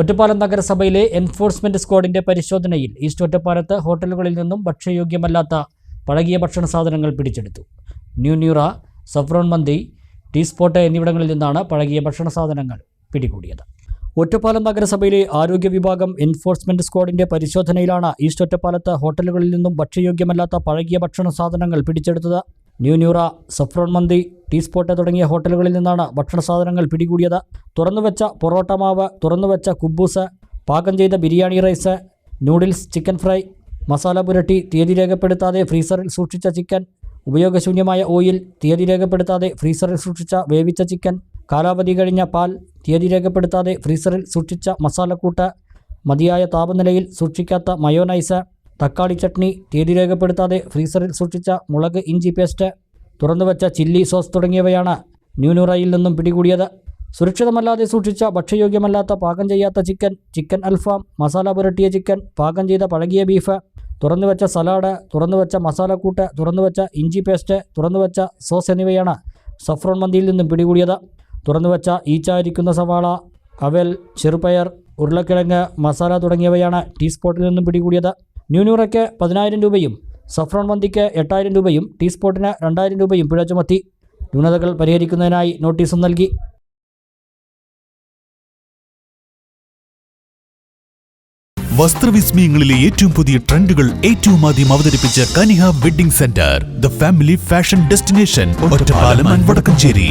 ഒറ്റപ്പാലം നഗരസഭയിലെ എൻഫോഴ്സ്മെന്റ് സ്ക്വാഡിന്റെ പരിശോധനയിൽ ഈസ്റ്റ് ഒറ്റപ്പാലത്ത് ഹോട്ടലുകളിൽ നിന്നും ഭക്ഷ്യയോഗ്യമല്ലാത്ത പഴകിയ ഭക്ഷണ സാധനങ്ങൾ പിടിച്ചെടുത്തു. ന്യൂ ന്യൂറ സഫ്രോൺ മന്തി ടീ സ്പോട്ട് എന്നിവിടങ്ങളിൽ നിന്നാണ് പഴകിയ ഭക്ഷണ സാധനങ്ങൾ പിടികൂടിയത്. ഒറ്റപ്പാലം നഗരസഭയിലെ ആരോഗ്യ വിഭാഗം എൻഫോഴ്സ്മെന്റ് സ്ക്വാഡിന്റെ പരിശോധനയിലാണ് ഈസ്റ്റ് ഒറ്റപ്പാലത്ത് ഹോട്ടലുകളിൽ നിന്നും ഭക്ഷ്യയോഗ്യമല്ലാത്ത പഴകിയ ഭക്ഷണ സാധനങ്ങൾ പിടിച്ചെടുത്തത്. ന്യൂ ന്യൂറ സഫ്രോൺ മന്തി ടീ സ്പോട്ട് തുടങ്ങിയ ഹോട്ടലുകളിൽ നിന്നാണ് ഭക്ഷണ സാധനങ്ങൾ പിടികൂടിയത്. തുറന്നുവെച്ച പൊറോട്ട മാവ് തുറന്നുവെച്ച കുബൂസ് പാകം ചെയ്ത biryani rice noodles chicken fry masala പുരട്ടി തീയതി രേഖപ്പെടുത്താതെ ഫ്രീസറിൽ സൂക്ഷിച്ച ചിക്കൻ ഉപയോഗശൂന്യമായ ഓയിൽ തീയതി രേഖപ്പെടുത്താതെ ഫ്രീസറിൽ സൂക്ഷിച്ച വേവിച്ച ചിക്കൻ കാലാവധി കഴിഞ്ഞ പാൽ തീയതി രേഖപ്പെടുത്താതെ ഫ്രീസറിൽ സൂക്ഷിച്ച മസാലക്കൂട്ട് മതിയായ താപനിലയിൽ സൂക്ഷിക്കാത്ത മയോനൈസ് തക്കാളി ചട്നി തീയതി രേഖപ്പെടുത്താതെ ഫ്രീസറിൽ സൂക്ഷിച്ച മുളക് ഇഞ്ചി പേസ്റ്റ് തുറന്നുവച്ച ചില്ലി സോസ് തുടങ്ങിയവയാണ് ന്യൂനുറയിൽ നിന്നും പിടികൂടിയത്. സുരക്ഷിതമല്ലാതെ സൂക്ഷിച്ച ഭക്ഷ്യയോഗ്യമല്ലാത്ത പാകം ചെയ്യാത്ത ചിക്കൻ ചിക്കൻ അൽഫാം മസാല പുരട്ടിയ ചിക്കൻ പാകം ചെയ്ത പഴകിയ ബീഫ് തുറന്നുവച്ച സലാഡ് തുറന്നുവച്ച മസാലക്കൂട്ട് തുറന്നുവച്ച ഇഞ്ചി പേസ്റ്റ് തുറന്നുവച്ച സോസ് എന്നിവയാണ് സഫ്രോൺ മന്തിയിൽ നിന്നും പിടികൂടിയത്. തുറന്നുവച്ച ഈച്ചായിരിക്കുന്ന സവാള അവൽ ചെറുപയർ ഉരുളക്കിഴങ്ങ് മസാല തുടങ്ങിയവയാണ് ടീ സ്പോട്ടിൽ നിന്നും പിടികൂടിയത്. ന്യൂനൂറയ്ക്ക് പതിനായിരം രൂപയും സഫ്രോൺ മന്തിക്ക് എട്ടായിരം രൂപയും ടീ സ്പോട്ടിന് രണ്ടായിരം രൂപയും പിഴ ചുമത്തി. ന്യൂനതകൾ പരിഹരിക്കുന്നതിനായി നോട്ടീസും നൽകി. വസ്ത്രവിസ്മയങ്ങളിലെ ഏറ്റവും പുതിയ ട്രെൻഡുകൾ ഏറ്റവും ആദ്യം അവതരിപ്പിച്ച Kaniha wedding centre the family fashion destination Ottapalam Vadakkencherry.